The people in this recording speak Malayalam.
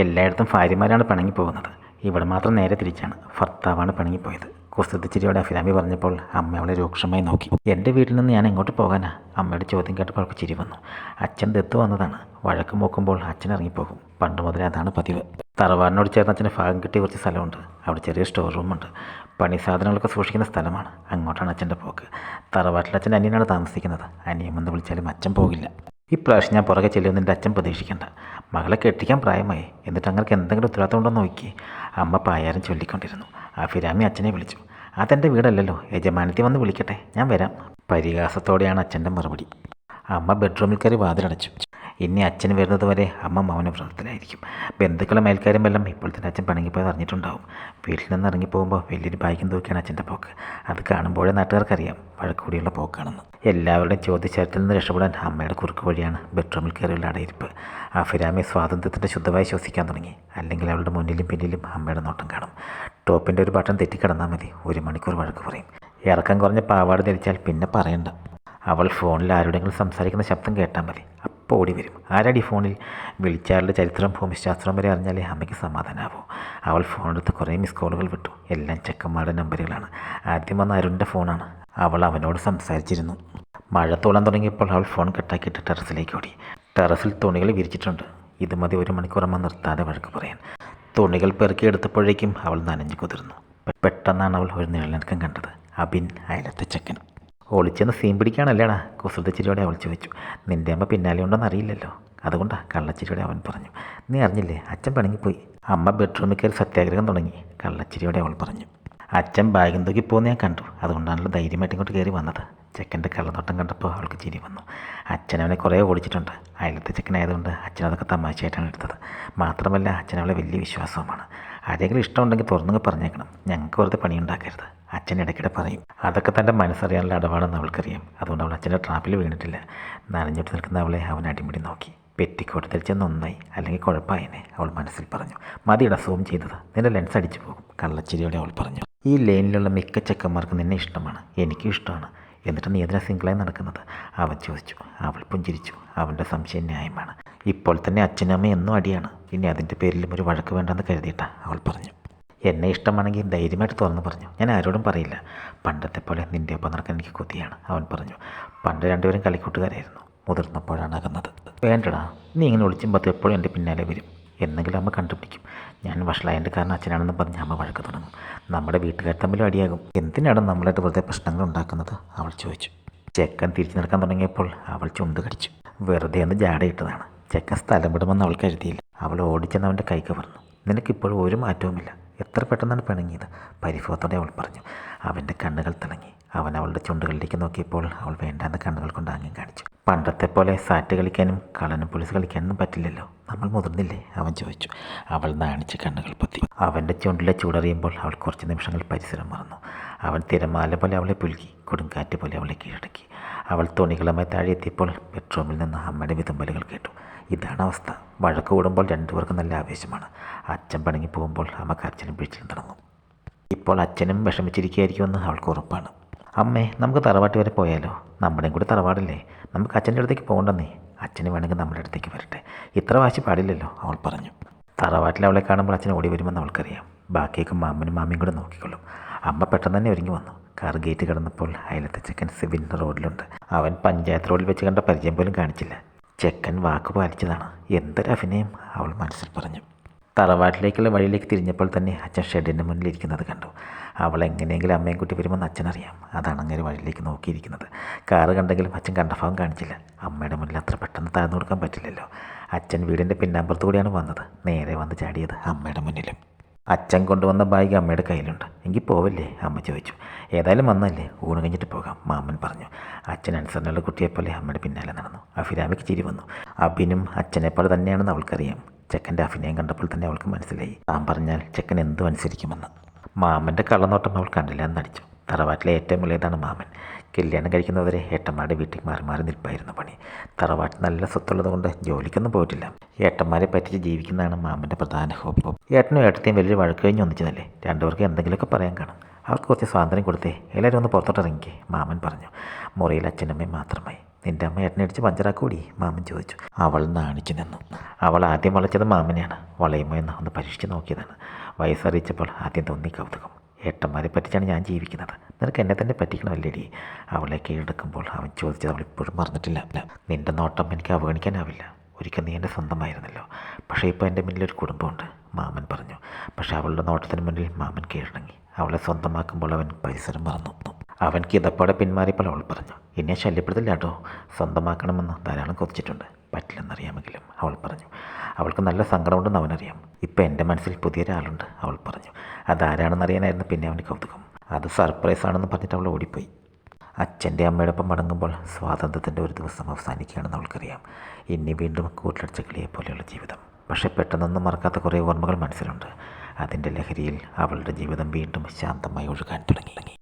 എല്ലായിടത്തും ഭാര്യമാരാണ് പിണങ്ങി പോകുന്നത്. ഇവിടെ മാത്രം നേരെ തിരിച്ചാണ്. ഭർത്താവാണ് പിണങ്ങിപ്പോയത് കുസൃതിച്ചിരിയോടെ അഫിലാമി പറഞ്ഞപ്പോൾ അമ്മ അവളെ രൂക്ഷമായി നോക്കി. എന്റെ വീട്ടിൽ നിന്ന് ഞാൻ എങ്ങോട്ട് പോകാനാ? അമ്മയുടെ ചോദ്യം കേട്ടപ്പോൾ അവൾക്ക് ചിരി വന്നു. അച്ഛൻ ദത്ത് വന്നതാണ്. വഴക്ക് നോക്കുമ്പോൾ അച്ഛൻ ഇറങ്ങിപ്പോകും. പണ്ട് മുതലേ അതാണ് പതിവ്. തറവാടിനോട് ചേർന്ന് അച്ഛന് ഭാഗം കിട്ടിയ കുറച്ച് സ്ഥലമുണ്ട്. അവിടെ ചെറിയ സ്റ്റോർ റൂമുണ്ട് പണി സാധനങ്ങളൊക്കെ സൂക്ഷിക്കുന്ന സ്ഥലമാണ്. അങ്ങോട്ടാണ് അച്ഛന്റെ പോക്ക്. തറവാട്ടിൽ അച്ഛൻ അനിയനാണ് താമസിക്കുന്നത്. അനിയമെന്ന് വിളിച്ചാലും അച്ഛൻ പോകില്ല. ഇപ്രാവശ്യം ഞാൻ പുറകെ ചെല്ലുമെന്ന് എന്റെ അച്ഛൻ പ്രതീക്ഷിക്കേണ്ട. മകളെ കെട്ടിക്കാൻ പ്രായമായി. എന്നിട്ട് അങ്ങനെ എന്തെങ്കിലും ഉത്തരവാദിത്തം ഉണ്ടോ നോക്കി. അമ്മ പായാരം ചൊല്ലിക്കൊണ്ടിരുന്നു. ആ ഫിരാമി അച്ഛനെ വിളിച്ചു. അതെന്റെ വീടല്ലല്ലോ. യജമാനത്തി വന്ന് വിളിക്കട്ടെ. ഞാൻ വരാം. പരിഹാസത്തോടെയാണ് അച്ഛന്റെ മറുപടി. അമ്മ ബെഡ്റൂമിൽ കയറി വാതിലടച്ചു. ഇനി അച്ഛൻ വരുന്നത് വരെ അമ്മ മൗനവ്രതത്തിലായിരിക്കും ബന്ധുക്കളെ എല്ലാം ഇപ്പോൾ തന്നെ അച്ഛൻ പണങ്ങി പിണങ്ങിപ്പോയത് അറിഞ്ഞിട്ടുണ്ടാവും. വീട്ടിൽ നിന്ന് ഇറങ്ങിപ്പോകുമ്പോൾ വലിയൊരു ബാഗും തൂക്കിയാണ് അച്ഛന്റെ പോക്ക്. അത് കാണുമ്പോഴേ നാട്ടുകാർക്കറിയാം വഴക്കൂടിയുള്ള പോക്കാണെന്ന്. എല്ലാവരുടെയും ചോദ്യചാരത്തിൽ നിന്ന് രക്ഷപ്പെടാൻ അമ്മയുടെ കുറുക്ക് വഴിയാണ് ബെഡ്റൂമിൽ കയറിയുള്ള അടയിരിപ്പ്. ആ ഫിരാമി സ്വാതന്ത്ര്യത്തിന്റെ ശുദ്ധമായി ശ്വസിക്കാൻ തുടങ്ങി. അല്ലെങ്കിൽ അവളുടെ മുന്നിലും പിന്നിലും അമ്മയുടെ നോട്ടം കാണും. ടോപ്പിന്റെ ഒരു ബട്ടൺ തെറ്റിക്കിടന്നാൽ മതി. ഒരു മണിക്കൂർ വഴക്ക് പറയും. ഇറക്കം കുറഞ്ഞ പാവാട് ധരിച്ചാൽ പിന്നെ പറയണ്ട. അവൾ ഫോണിൽ ആരോടെങ്കിലും സംസാരിക്കുന്ന ശബ്ദം കേട്ടാൽ മതി. അപ്പോൾ ഓടി വരും. ആരാടി ഫോണിൽ വിളിച്ചാളുടെ ചരിത്രം ഭൂമിശാസ്ത്രം വരെ അറിഞ്ഞാലേ അമ്മയ്ക്ക് സമാധാനമാവും അവൾ ഫോണെടുത്ത് കുറേ മിസ് കോളുകൾ വിട്ടു. എല്ലാം ചെക്കന്മാരുടെ നമ്പറുകളാണ്. ആദ്യം വന്ന അരുണിന്റെ ഫോണാണ്. അവൾ അവനോട് സംസാരിച്ചിരുന്നു. മഴ തോളാൻ തുടങ്ങിയപ്പോൾ അവൾ ഫോൺ കട്ടാക്കിയിട്ട് ടെറസിലേക്ക് ഓടി. ടെറസിൽ തുണികൾ വിരിച്ചിട്ടുണ്ട്. ഇത് മതി ഒരു മണിക്കൂറമ്മ നിർത്താതെ വഴക്ക് പറയാൻ. തുണികൾ പെറുക്കിയെടുത്തപ്പോഴേക്കും അവൾ നനഞ്ഞു കുതിർന്നു. പെട്ടെന്നാണ് അവൾ ഒരു നിഴലിനക്കം കണ്ടത്. അബിൻ അയലത്തെ ചെക്കൻ. ഒളിച്ചെന്ന് സീൻ പിടിക്കാണല്ലേടാ കുസൃതച്ചിരിയോടെ അവൾ ചോദിച്ചു. നിന്റെ അമ്മ പിന്നാലെ ഉണ്ടെന്ന് അറിയില്ലല്ലോ. അതുകൊണ്ടാണ് കള്ളച്ചിരിയോടെ അവൻ പറഞ്ഞു. നീ അറിഞ്ഞില്ലേ? അച്ഛൻ പിണങ്ങിപ്പോയി. അമ്മ ബെഡ്റൂമിൽ കയറി സത്യാഗ്രഹം തുടങ്ങി. കള്ളച്ചിരിയോടെ അവൾ പറഞ്ഞു. അച്ഛൻ ബാഗും തൂക്കി പോകുന്ന ഞാൻ കണ്ടു. അതുകൊണ്ടാണല്ലോ ധൈര്യമായിട്ട് ഇങ്ങോട്ട് കയറി വന്നത്. ചെക്കന്റെ കള്ളനോട്ടം കണ്ടപ്പോൾ അവൾക്ക് ചിരി വന്നു. അച്ഛൻ അവനെ കുറേ ഓടിച്ചിട്ടുണ്ട്. അയലത്തെ ചെക്കനായതുകൊണ്ട് അച്ഛൻ അതൊക്കെ തമാശയായിട്ടാണ് എടുത്തത്. മാത്രമല്ല അച്ഛൻ അവളെ വലിയ വിശ്വാസവുമാണ്. ആരെങ്കിലും ഇഷ്ടമുണ്ടെങ്കിൽ തുറന്നു പറഞ്ഞേക്കണം. ഞങ്ങൾക്ക് വെറുതെ പണിയുണ്ടാക്കരുത്. അച്ഛൻ ഇടയ്ക്കിടെ പറയും അതൊക്കെ തന്റെ മനസ്സറിയാനുള്ള ഇടപാടെന്ന് അവൾക്കറിയാം. അതുകൊണ്ട് അവൾ അച്ഛന്റെ ട്രാപ്പിൽ വീണിട്ടില്ല. നനഞ്ഞിട്ട് നിൽക്കുന്ന അവളെ അവൻ അടിമുടി നോക്കി. പെറ്റിക്കോട്ട് ചെന്ന് ഒന്നായി അല്ലെങ്കിൽ കുഴപ്പമായനെ അവൾ മനസ്സിൽ പറഞ്ഞു. മതിയുടെ സൂം ചെയ്തത്. നിന്റെ ലെൻസ് അടിച്ചു പോകും കള്ളച്ചിരിയോടെ അവൾ പറഞ്ഞു. ഈ ലൈനിലുള്ള മിക്ക ചെക്കന്മാർക്ക് നിന്നെ ഇഷ്ടമാണ്. എനിക്കും ഇഷ്ടമാണ്. എന്നിട്ട് നീ എന്തിനാ സിംഗിളായി നടക്കുന്നത്? അവൻ ചോദിച്ചു. അവൾ പുഞ്ചിരിച്ചു. അവന്റെ സംശയം ന്യായമാണ്. ഇപ്പോൾ തന്നെ അച്ഛനമ്മ എന്നും അടിയാണ്. ഇനി അതിന്റെ പേരിലും ഒരു വഴക്ക് വേണ്ടെന്ന് കരുതിയിട്ടാണ് അവൾ പറഞ്ഞു. എന്നെ ഇഷ്ടമാണെങ്കിൽ ധൈര്യമായിട്ട് തുറന്നു പറഞ്ഞു. ഞാൻ ആരോടും പറയില്ല. പണ്ടത്തെ പോലെ നിന്റെ ഒപ്പം നടക്കാൻ എനിക്ക് കൊതിയാണ് അവൻ പറഞ്ഞു. പണ്ട് രണ്ടുപേരും കളിക്കൂട്ടുകാരായിരുന്നു. മുതിർന്നപ്പോഴാണ് അകന്നത്. വേണ്ടടാ നീ ഇങ്ങനെ ഒളിച്ചുമ്പോൾ എപ്പോഴും എന്റെ പിന്നാലെ വരും. എന്നെങ്കിലും അമ്മ കണ്ടുപിടിക്കും. ഞാൻ വഷളായന്റെ കാരണം അച്ഛനാണെന്ന് പറഞ്ഞ് അമ്മ വഴക്ക് തുടങ്ങും. നമ്മുടെ വീട്ടുകാർ തമ്മിലും അടിയാകും എന്തിനാണ് നമ്മളായിട്ട് വെറുതെ പ്രശ്നങ്ങൾ ഉണ്ടാക്കുന്നത്? അവൾ ചോദിച്ചു. ചെക്കൻ തിരിച്ചു നിൽക്കാൻ തുടങ്ങിയപ്പോൾ അവൾ ചുണ്ട് കടിച്ചു. വെറുതെ ഒന്ന് ജാടയിട്ടതാണ്. ചെക്കൻ സ്ഥലം വിടുമെന്ന് അവൾ കരുതിയില്ല അവൾ ഓടിച്ചെന്ന് അവന്റെ കൈ കവർന്നു. നിനക്കിപ്പോഴും ഒരു മാറ്റവുമില്ല. എത്ര പെട്ടെന്നാണ് പിണങ്ങിയത്? പരിഭവത്തോടെ അവൾ പറഞ്ഞു. അവന്റെ കണ്ണുകൾ തിളങ്ങി. അവൻ അവളുടെ ചുണ്ടുകളിലേക്ക് നോക്കിയപ്പോൾ അവൾ വേണ്ടാന്ന് കണ്ണുകൾ കൊണ്ട് ആംഗ്യം കാണിച്ചു. പണ്ടത്തെ പോലെ സാറ്റ് കളിക്കാനും കളനും പോലീസ് കളിക്കാനൊന്നും പറ്റില്ലല്ലോ. നമ്മൾ മുതിർന്നില്ലേ? അവൻ ചോദിച്ചു. അവൾ നാണിച്ച് കണ്ണുകൾ പൊത്തി. അവന്റെ ചുണ്ടിലെ ചൂടറിയുമ്പോൾ അവൾ കുറച്ച് നിമിഷങ്ങൾ പരിസരം മറന്നു. അവൻ തിരമാല പോലെ അവളെ പുലുകി കൊടുങ്കാറ്റ് പോലെ അവളെ കീഴടക്കി. അവൾ തുണികളുമായി താഴെ എത്തിയപ്പോൾ ബെഡ്റൂമിൽ നിന്ന് അമ്മയുടെ വിതുമ്പലുകൾ കേട്ടു. ഇതാണ് അവസ്ഥ. വഴക്ക് കൂടുമ്പോൾ രണ്ടുപേർക്കും നല്ല ആവേശമാണ്. അച്ഛൻ പണങ്ങി പോകുമ്പോൾ അമ്മയ്ക്ക് അച്ഛനും പിടിച്ചിട്ട് തുടങ്ങും ഇപ്പോൾ അച്ഛനും വിഷമിച്ചിരിക്കുകയായിരിക്കുമെന്ന് അവൾക്ക് ഉറപ്പാണ്. അമ്മേ നമുക്ക് തറവാട്ട് വരെ പോയാലോ? നമ്മുടെയും കൂടി തറവാടല്ലേ? നമുക്ക് അച്ഛന്റെ അടുത്തേക്ക് പോകണ്ടെന്നേ. അച്ഛന് വേണമെങ്കിൽ നമ്മുടെ അടുത്തേക്ക് വരട്ടെ. ഇത്ര വാശി പാടില്ലല്ലോ അവൾ പറഞ്ഞു. തറവാട്ടിൽ അവളെ കാണുമ്പോൾ അച്ഛൻ ഓടി വരുമെന്ന് അവൾക്കറിയാം. ബാക്കിയൊക്കെ മാമനും മാമിയും കൂടെ നോക്കിക്കൊള്ളും. അമ്മ പെട്ടെന്ന് തന്നെ ഒരുങ്ങി വന്നു. കാർ ഗേറ്റ് കടന്നപ്പോൾ അയലത്തെ ചെക്കൻ സിവിൻ റോഡിലുണ്ട്. അവൻ പഞ്ചായത്ത് റോഡിൽ വെച്ച് കണ്ട പരിചയം പോലും കാണിച്ചില്ല. ചെക്കൻ വാക്ക് പാലിച്ചതാണ്. എന്തൊരു അഭിനയം അവൾ മനസ്സിൽ പറഞ്ഞു. തറവാട്ടിലേക്കുള്ള വഴിയിലേക്ക് തിരിഞ്ഞപ്പോൾ തന്നെ അച്ഛൻ ഷെഡിന്റെ മുന്നിൽ ഇരിക്കുന്നത് കണ്ടു. അവൾ എങ്ങനെയെങ്കിലും അമ്മയും കുട്ടി വരുമെന്ന് അച്ഛനറിയാം. അതാണ് അങ്ങനെ വഴിയിലേക്ക് നോക്കിയിരിക്കുന്നത്. കാറ് കണ്ടെങ്കിലും അച്ഛൻ കണ്ടഭാവം കാണിച്ചില്ല. അമ്മയുടെ മുന്നിൽ അത്ര പെട്ടെന്ന് താഴ്ന്നു കൊടുക്കാൻ പറ്റില്ലല്ലോ. അച്ഛൻ വീടിന്റെ പിന്നാമ്പുറത്തുകൂടിയാണ് വന്നത്. നേരെ വന്ന് ചാടിയത് അമ്മയുടെ മുന്നിലും. അച്ഛൻ കൊണ്ടുവന്ന ബാഗ് അമ്മയുടെ കയ്യിലുണ്ട്. എങ്കിൽ പോവല്ലേ? അമ്മ ചോദിച്ചു. ഏതായാലും വന്നല്ലേ? ഊണ് കഴിഞ്ഞിട്ട് പോകാം മാമൻ പറഞ്ഞു. അച്ഛൻ അനുസരണയുള്ള കുട്ടിയെപ്പോലെ അമ്മയുടെ പിന്നാലെ നടന്നു. അഫിരാമയ്ക്ക് ചിരി വന്നു. അബിനും അച്ഛനെപ്പോലെ തന്നെയാണെന്ന് അവൾക്കറിയാം. ചെക്കന്റെ അഭിനയം കണ്ടപ്പോൾ തന്നെ അവൾക്ക് മനസ്സിലായി. താൻ പറഞ്ഞാൽ ചെക്കൻ എന്തും അനുസരിക്കുമെന്ന്. മാമന്റെ കള്ളനോട്ടം അവൾ കണ്ടില്ല എന്നടിച്ചു തറവാട്ടിലെ ഏറ്റവും ഇളയതാണ് മാമൻ. കല്യാണം കഴിക്കുന്നവരെ ഏട്ടന്മാരുടെ വീട്ടിൽ മാറി മാറി നിൽപ്പായിരുന്നു പണി. തറവാട്ടിൽ നല്ല സ്വത്തുള്ളത് കൊണ്ട് ജോലിക്കൊന്നും പോയിട്ടില്ല. ഏട്ടന്മാരെ പറ്റിച്ച് ജീവിക്കുന്നതാണ് മാമന്റെ പ്രധാന ഹോബി. ഏട്ടനും ഏട്ടത്തെയും വലിയൊരു വഴക്ക് കഴിഞ്ഞ് ഒന്നിച്ചതല്ലേ? രണ്ടുപേർക്ക് എന്തെങ്കിലുമൊക്കെ പറയാൻ കാണും. അവർക്ക് കുറച്ച് സ്വാതന്ത്ര്യം കൊടുത്തേ. എല്ലാവരും ഒന്ന് പുറത്തോട്ട് മാമൻ പറഞ്ഞു. മുറിയിൽ അച്ഛനമ്മയും മാത്രമായി. നിന്റെ അമ്മ ഏട്ടനടിച്ച് പഞ്ചറാക്കൂടി? മാമൻ ചോദിച്ചു. അവൾ നാണിച്ചു നിന്നു. അവൾ ആദ്യം വളച്ചത് മാമനെയാണ്. വളയുമോ എന്ന് ഒന്ന് പരീക്ഷിച്ച് നോക്കിയതാണ്. വയസ്സറിയിച്ചപ്പോൾ ആദ്യം തോന്നി കൗതുകം. ഏട്ടന്മാരെ പറ്റിച്ചാണ് ഞാൻ ജീവിക്കുന്നത്. നിനക്ക് എന്നെ തന്നെ പറ്റിക്കണമല്ലേടി? അവളെ കീഴടക്കുമ്പോൾ അവൻ ചോദിച്ചത് അവൾ ഇപ്പോഴും മറന്നിട്ടില്ല. നിന്റെ നോട്ടം എനിക്ക് അവഗണിക്കാനാവില്ല. ഒരിക്കൽ നീ എന്റെ സ്വന്തമായിരുന്നല്ലോ. പക്ഷേ ഇപ്പോൾ എന്റെ മുന്നിൽ ഒരു കുടുംബമുണ്ട് മാമൻ പറഞ്ഞു. പക്ഷേ അവളുടെ നോട്ടത്തിന് മുന്നിൽ മാമൻ കീഴടങ്ങി. അവളെ സ്വന്തമാക്കുമ്പോൾ അവൻ പരിസരം മറന്നു. അവൻ കിതപ്പാടെ പിന്മാറിയപ്പോൾ അവൾ പറഞ്ഞു എന്നെ ശല്യപ്പെടുത്തില്ല കേട്ടോ സ്വന്തമാക്കണമെന്ന് ധാരാളം കൊതിച്ചിട്ടുണ്ട്. പറ്റില്ലെന്നറിയാമെങ്കിലും അവൾ പറഞ്ഞു. അവൾക്ക് നല്ല സങ്കടമുണ്ടെന്ന് അവനറിയാം. ഇപ്പം എന്റെ മനസ്സിൽ പുതിയൊരാളുണ്ട് അവൾ പറഞ്ഞു. അതാരാണെന്നറിയാനായിരുന്നു പിന്നെ അവന്റെ കൗതുകം. അത് സർപ്രൈസ് ആണെന്ന് പറഞ്ഞിട്ട് അവൾ ഓടിപ്പോയി. അച്ഛന്റെ അമ്മയുടെ ഒപ്പം മടങ്ങുമ്പോൾ സ്വാതന്ത്ര്യത്തിന്റെ ഒരു ദിവസം അവസാനിക്കുകയാണെന്ന് അവൾക്കറിയാം. ഇനി വീണ്ടും കൂട്ടിലടിച്ച കിളിയെ പോലെയുള്ള ജീവിതം. പക്ഷേ പെട്ടെന്നൊന്നും മറക്കാത്ത കുറേ ഓർമ്മകൾ മനസ്സിലുണ്ട്. അതിന്റെ ലഹരിയിൽ അവളുടെ ജീവിതം വീണ്ടും ശാന്തമായി ഒഴുകാൻ തുടങ്ങി.